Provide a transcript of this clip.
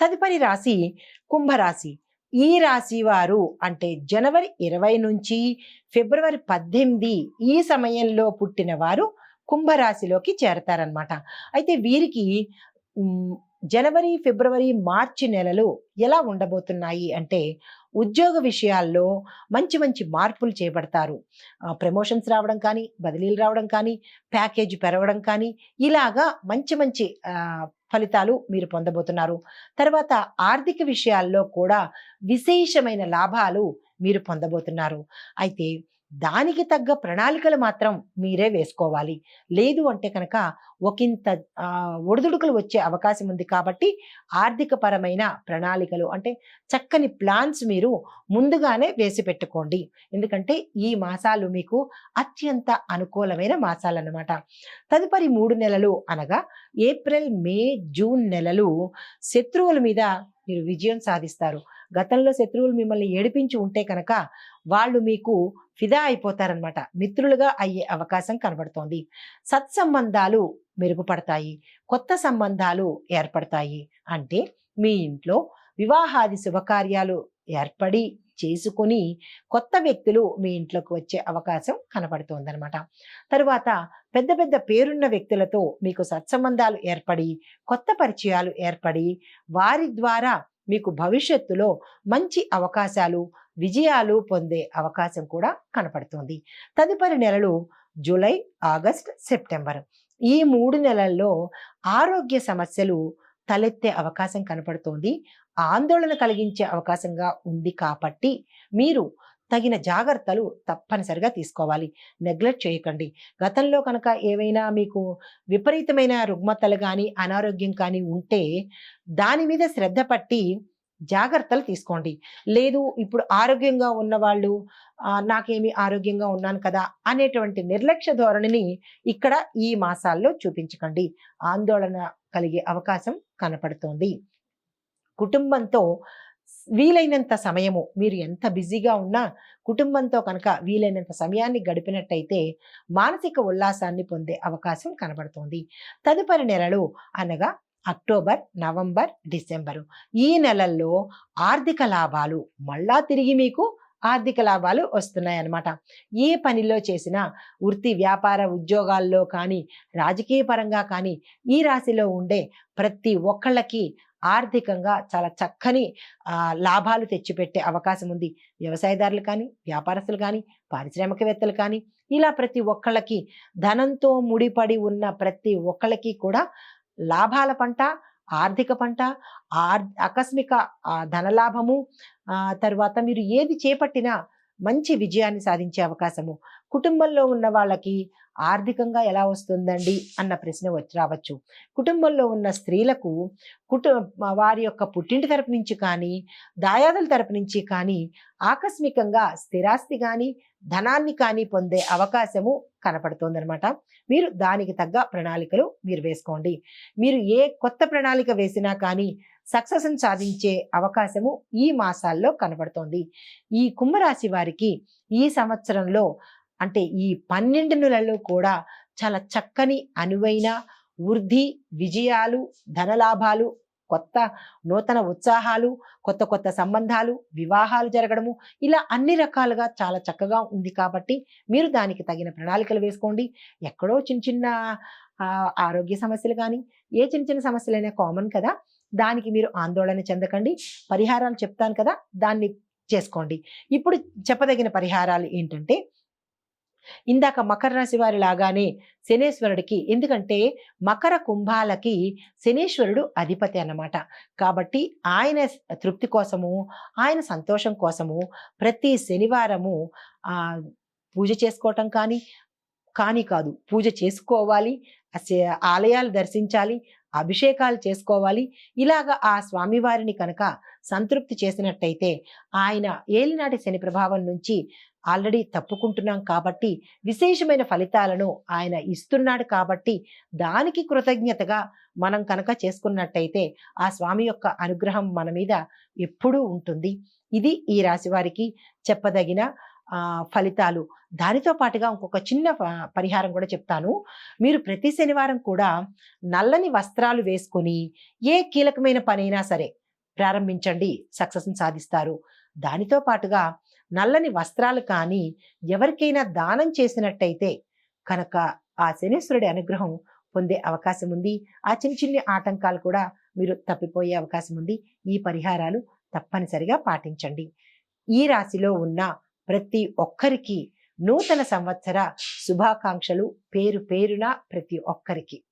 తదుపరి రాశి కుంభరాశి. ఈ రాశి వారు అంటే జనవరి ఇరవై నుంచి ఫిబ్రవరి పద్దెనిమిది ఈ సమయంలో పుట్టిన వారు కుంభరాశిలోకి చేరతారనమాట అయితే వీరికి జనవరి ఫిబ్రవరి మార్చి నెలలు ఎలా ఉండబోతున్నాయి అంటే ఉద్యోగ విషయాల్లో మంచి మంచి మార్పులు చేపడతారు. ప్రమోషన్స్ రావడం కానీ బదిలీలు రావడం కానీ ప్యాకేజ్ పెరగడం కానీ ఇలాగా మంచి మంచి ఫలితాలు మీరు పొందబోతున్నారు. తర్వాత ఆర్థిక విషయాల్లో కూడా విశేషమైన లాభాలు మీరు పొందబోతున్నారు. అయితే దానికి తగ్గ ప్రణాళికలు మాత్రం మీరే వేసుకోవాలి. లేదు అంటే కనుక ఒకంత ఒడిదుడుకులు వచ్చే అవకాశం ఉంది కాబట్టి ఆర్థిక పరమైన ప్రణాళికలు అంటే చక్కని ప్లాన్స్ మీరు ముందుగానే వేసి పెట్టుకోండి. ఎందుకంటే ఈ మాసాలు మీకు అత్యంత అనుకూలమైన మాసాలు అన్నమాట తదుపరి మూడు నెలలు అనగా ఏప్రిల్ మే జూన్ నెలలు శత్రువుల మీద మీరు విజయం సాధిస్తారు. గతంలో శత్రువులు మిమ్మల్ని ఏడిపించి ఉంటే కనుక వాళ్ళు మీకు ఫిదా అయిపోతారనమాట మిత్రులుగా అయ్యే అవకాశం కనబడుతోంది. సత్సంబంధాలు మెరుగుపడతాయి. కొత్త సంబంధాలు ఏర్పడతాయి. అంటే మీ ఇంట్లో వివాహాది శుభకార్యాలు ఏర్పడి చేసుకొని కొత్త వ్యక్తులు మీ ఇంట్లోకి వచ్చే అవకాశం కనబడుతోందనమాట తరువాత పెద్ద పెద్ద పేరున్న వ్యక్తులతో మీకు సత్సంబంధాలు ఏర్పడి కొత్త పరిచయాలు ఏర్పడి వారి ద్వారా మీకు భవిష్యత్తులో మంచి అవకాశాలు విజయాలు పొందే అవకాశం కూడా కనపడుతుంది. తదుపరి నెలలు జూలై ఆగస్ట్ సెప్టెంబర్. ఈ మూడు నెలల్లో ఆరోగ్య సమస్యలు తలెత్తే అవకాశం కనపడుతోంది. ఆందోళన కలిగించే అవకాశంగా ఉంది కాబట్టి మీరు తగిన జాగ్రత్తలు తప్పనిసరిగా తీసుకోవాలి. నెగ్లెక్ట్ చేయకండి. గతంలో కనుక ఏవైనా మీకు విపరీతమైన రుగ్మతలు కానీ అనారోగ్యం కానీ ఉంటే దాని మీద శ్రద్ధ పట్టి జాగ్రత్తలు తీసుకోండి. లేదు ఇప్పుడు ఆరోగ్యంగా ఉన్నవాళ్ళు నాకేమి ఆరోగ్యంగా ఉన్నాను కదా అనేటువంటి నిర్లక్ష్య ధోరణిని ఇక్కడ ఈ మాసాల్లో చూపించకండి. ఆందోళన కలిగే అవకాశం కనపడుతోంది. కుటుంబంతో వీలైనంత సమయము మీరు ఎంత బిజీగా ఉన్నా కుటుంబంతో కనుక వీలైనంత సమయాన్ని గడిపినట్టయితే మానసిక ఉల్లాసాన్ని పొందే అవకాశం కనబడుతోంది. తదుపరి నెలలు అనగా అక్టోబర్ నవంబర్ డిసెంబరు. ఈ నెలల్లో ఆర్థిక లాభాలు మళ్ళా తిరిగి మీకు ఆర్థిక లాభాలు వస్తున్నాయి అన్నమాట ఏ పనిలో చేసినా వృత్తి వ్యాపార ఉద్యోగాల్లో కానీ రాజకీయ పరంగా కానీ ఈ రాశిలో ఉండే ప్రతి ఒక్కళ్ళకి ఆర్థికంగా చాలా చక్కని లాభాలు తెచ్చిపెట్టే అవకాశం ఉంది. వ్యవసాయదారులు కానీ వ్యాపారస్తులు కానీ పారిశ్రామికవేత్తలు కానీ ఇలా ప్రతి ఒక్కళ్ళకి ధనంతో ముడిపడి ఉన్న ప్రతి ఒక్కళ్ళకి కూడా లాభాల పంట ఆర్థిక పంట ఆర్ ఆకస్మిక ధనలాభము తర్వాత మీరు ఏది చేపట్టినా మంచి విజయాన్ని సాధించే అవకాశము. కుటుంబంలో ఉన్న వాళ్ళకి ఆర్థికంగా ఎలా వస్తుందండి అన్న ప్రశ్న వచ్చి రావచ్చు. కుటుంబంలో ఉన్న స్త్రీలకు కుటు వారి యొక్క పుట్టింటి తరపు నుంచి కానీ దాయాదుల తరపు నుంచి కానీ ఆకస్మికంగా స్థిరాస్తి కానీ ధనాన్ని కానీ పొందే అవకాశము కనపడుతోందనమాట మీరు దానికి తగ్గ ప్రణాళికలు మీరు వేసుకోండి. మీరు ఏ కొత్త ప్రణాళిక వేసినా కానీ సక్సెస్ని సాధించే అవకాశము ఈ మాసాల్లో కనబడుతోంది ఈ కుంభరాశి వారికి ఈ సంవత్సరంలో అంటే ఈ పన్నెండు నెలల్లో కూడా చాలా చక్కని అనువైన వృద్ధి విజయాలు ధనలాభాలు కొత్త నూతన ఉత్సాహాలు కొత్త కొత్త సంబంధాలు వివాహాలు జరగడము ఇలా అన్ని రకాలుగా చాలా చక్కగా ఉంది కాబట్టి మీరు దానికి తగిన ప్రణాళికలు వేసుకోండి. ఎక్కడో చిన్న చిన్న ఆరోగ్య సమస్యలు కానీ ఏ చిన్న చిన్న సమస్యలైనా కామన్ కదా దానికి మీరు ఆందోళన చెందకండి. పరిహారాలు చెప్తాను కదా దాన్ని చేసుకోండి. ఇప్పుడు చెప్పదగిన పరిహారాలు ఏంటంటే ఇందాక మకర రాశి వారి లాగానే శనేశ్వరుడికి ఎందుకంటే మకర కుంభాలకి శనేశ్వరుడు అధిపతి అన్నమాట. కాబట్టి ఆయన తృప్తి కోసము ఆయన సంతోషం కోసము ప్రతి శనివారము ఆ పూజ చేసుకోవటం కానీ కానీ కాదు పూజ చేసుకోవాలి ఆలయాలు దర్శించాలి అభిషేకాలు చేసుకోవాలి. ఇలాగ ఆ స్వామివారిని కనుక సంతృప్తి చేసినట్టయితే ఆయన ఏలినాటి శని ప్రభావం నుంచి ఆల్రెడీ తప్పుకుంటున్నాం కాబట్టి విశేషమైన ఫలితాలను ఆయన ఇస్తున్నాడు కాబట్టి దానికి కృతజ్ఞతగా మనం కనుక చేసుకున్నట్టయితే ఆ స్వామి యొక్క అనుగ్రహం మన మీద ఎప్పుడూ ఉంటుంది. ఇది ఈ రాశి వారికి చెప్పదగిన ఫలితాలు. దానితో పాటుగా ఇంకొక చిన్న పరిహారం కూడా చెప్తాను. మీరు ప్రతి శనివారం కూడా నల్లని వస్త్రాలు వేసుకొని ఏ కీలకమైన పనైనా సరే ప్రారంభించండి. సక్సెస్ని సాధిస్తారు. దానితో పాటుగా నల్లని వస్త్రాలు కానీ ఎవరికైనా దానం చేసినట్టయితే కనుక ఆ శనీశ్వరుడి అనుగ్రహం పొందే అవకాశం ఉంది. ఆ చిన్న చిన్ని ఆటంకాలు కూడా మీరు తప్పిపోయే అవకాశం ఉంది. ఈ పరిహారాలు తప్పనిసరిగా పాటించండి. ఈ రాశిలో ఉన్న ప్రతి ఒక్కరికి నూతన సంవత్సర శుభాకాంక్షలు పేరు పేరున ప్రతి ఒక్కరికి.